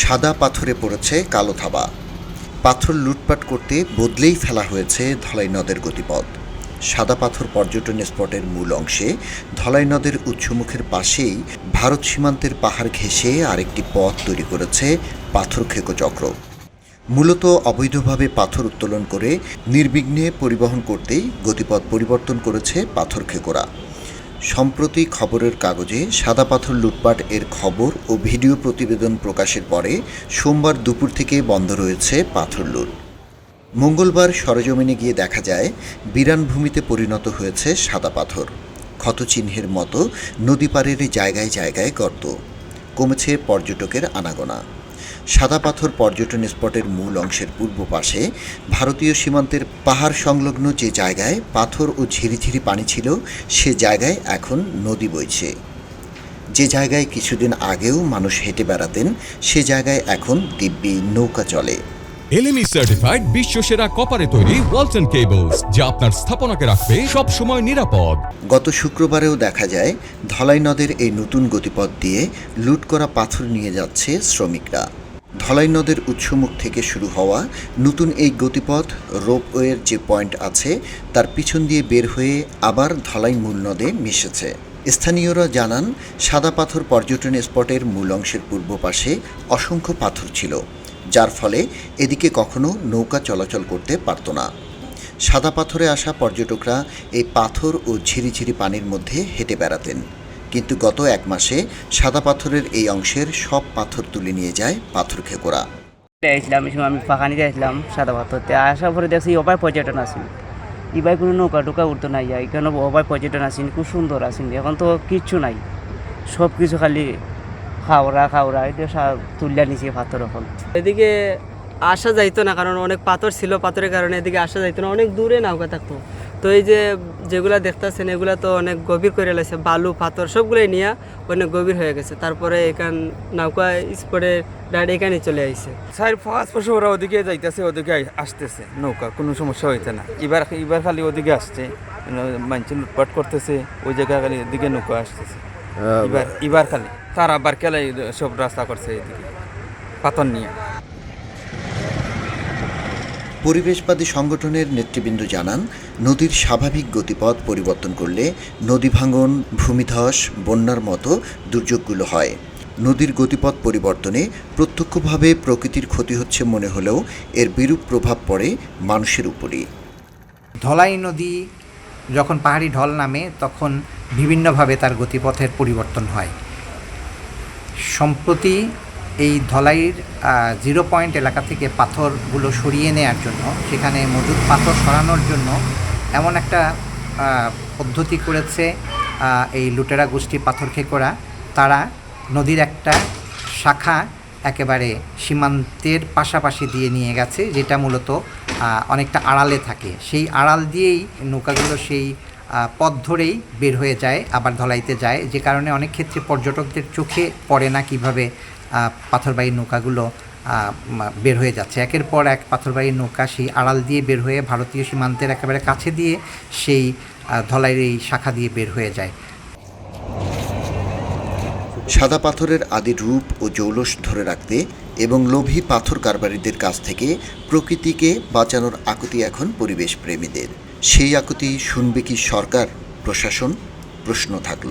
সাদা পাথরে পড়েছে কালো থাবা। পাথর লুটপাট করতে বদলেই ফেলা হয়েছে ধলাই নদের গতিপথ। সাদা পাথর পর্যটন স্পটের মূল অংশে ধলাই নদের উৎসমুখের পাশেই ভারত সীমান্তের পাহাড় ঘেঁষে আরেকটি পথ তৈরি করেছে পাথর খেকো চক্র। মূলত অবৈধভাবে পাথর উত্তোলন করে নির্বিঘ্নে পরিবহন করতেই গতিপথ পরিবর্তন করেছে পাথর খেকোরা। সম্প্রতি খবরের কাগজে সাদা পাথর লুটপাট এর খবর ও ভিডিও প্রতিবেদন প্রকাশের পরে সোমবার দুপুর থেকে বন্ধ রয়েছে পাথর লুট। মঙ্গলবার সরজমিনে গিয়ে দেখা যায়, বিরান ভূমিতে পরিণত হয়েছে সাদা পাথর। ক্ষতচিহ্নের মতো নদী জায়গায় জায়গায় গর্ত। কমেছে পর্যটকের আনাগোনা। সাদা পাথর পর্যটন স্পটের মূল অংশের পূর্ব পাশে ভারতীয় সীমান্তের পাহাড় সংলগ্ন যে জায়গায় পাথর ও ঝিরিঝিরি পানি ছিল সে জায়গায় এখন নদী বইছে। যে জায়গায় কিছুদিন আগেও মানুষ হেঁটে বেড়াতেন সে জায়গায় এখন দিব্যি নৌকা চলে। এলএমই সার্টিফাইড বিশ্ব সেরা কপারে তৈরি ওয়ালটন কেবলস যা আপনার স্থাপনাকে রাখবে সব সময় নিরাপদ। গত শুক্রবারেও দেখা যায় ধলাই নদের এই নতুন গতিপথ দিয়ে লুট করা পাথর নিয়ে যাচ্ছে শ্রমিকরা। ধলাই নদের উৎসমুখ থেকে শুরু হওয়া নতুন এই গতিপথ রোপওয়ের যে পয়েন্ট আছে, তার পিছন দিয়ে বের হয়ে আবার ধলাই মূল নদে মিশেছে। স্থানীয়রা জানান, সাদা পাথর পর্যটন স্পটের মূল অংশের পূর্ব পাশে অসংখ্য পাথর ছিল, যার ফলে এদিকে কখনো নৌকা চলাচল করতে পারত না। সাদা পাথরে আসা পর্যটকরা এই পাথর ও ঝিরিঝিরি পানির মধ্যে হেঁটে বেড়াতেন। কিন্তু গত এক মাসে সাদা পাথরের এই অংশের সব পাথর তুলে নিয়ে যায় পাথর খেকোরা। আসলাম এই সময় আমি ফাঁকানিতে আসলাম সাদা পাথরতে। আসার পরে দেখছি অবাই পর্যটন আসেন। ইবাই কোনো নৌকা টোকা উঠতো নাই এখানে অবাই পর্যটন আসেন, খুব সুন্দর আসেন। এখন তো কিচ্ছু নাই। সব কিছু খালি খাওড়া খাওড়া এটা তুলিয়া নিচে পাথর এখন। এদিকে আসা যাইতো না, কারণ অনেক পাথর ছিল, পাথরের কারণে এদিকে আসা যাইতো না। অনেক দূরে নৌকা থাকতো। তো এই যে যেগুলা দেখতেছেন এগুলা তো অনেক গভীর করে লাগছে বালু পাথর সবগুলোই নিয়ে অনেক গভীর হয়ে গেছে। তারপরে এখান নৌকা স্পটে ডাইরেক্ট এখানে চলে আইছে। চার পাঁচ বছর ওরা ওদিকে যাইতেছে ওদিকে আসতেছে। নৌকা কোনো সমস্যা হইতে না। এবার এবার খালি ওদিকে আসছে মানুষ লুটপাট করতেছে ওই জায়গা খালি এদিকে নৌকা আসতেছে। এবার এবার খালি তার আবার কেলাই সব রাস্তা করছে এদিকে পাথর নিয়ে। পরিবেশবাদী সংগঠনের নেতৃবৃন্দ জানান, নদীর স্বাভাবিক গতিপথ পরিবর্তন করলে নদী ভাঙন, ভূমিধস, বন্যার মতো দুর্যোগগুলো হয়। নদীর গতিপথ পরিবর্তনে প্রত্যক্ষভাবে প্রকৃতির ক্ষতি হচ্ছে মনে হলেও এর বিরূপ প্রভাব পড়ে মানুষের উপরই। ধলাই নদী যখন পাহাড়ি ঢল নামে, তখন বিভিন্নভাবে তার গতিপথের পরিবর্তন হয়। সম্প্রতি এই ধলাইয়ের জিরো পয়েন্ট এলাকা থেকে পাথরগুলো সরিয়ে নেওয়ার জন্য, সেখানে মজুদ পাথর সরানোর জন্য এমন একটা পদ্ধতি করেছে এই লুটেরা গোষ্ঠী পাথর খেকোরা। তারা নদীর একটা শাখা একেবারে সীমান্তের পাশাপাশি দিয়ে নিয়ে গেছে, যেটা মূলত অনেকটা আড়ালে থাকে। সেই আড়াল দিয়েই নৌকাগুলো সেই পথ ধরেই বের হয়ে যায়, আবার ধলাইতে যায়। যে কারণে অনেক ক্ষেত্রে পর্যটকদের চোখে পড়ে না কীভাবে পাথরবাহী নৌকাগুলো বের হয়ে যাচ্ছে। একের পর এক পাথরবাহী নৌকা সেই আড়াল দিয়ে বের হয়ে ভারতীয় সীমান্তের একেবারে কাছে দিয়ে সেই ধলাইয়ের এই শাখা দিয়ে বের হয়ে যায়। সাদা পাথরের আদি রূপ ও জৌলস ধরে রাখতে এবং লোভী পাথর কারবারিদের কাছ থেকে প্রকৃতিকে বাঁচানোর আকুতি এখন পরিবেশ প্রেমীদের সেই আকুতি শুনবে কি সরকার? প্রশাসন? প্রশ্ন থাকল।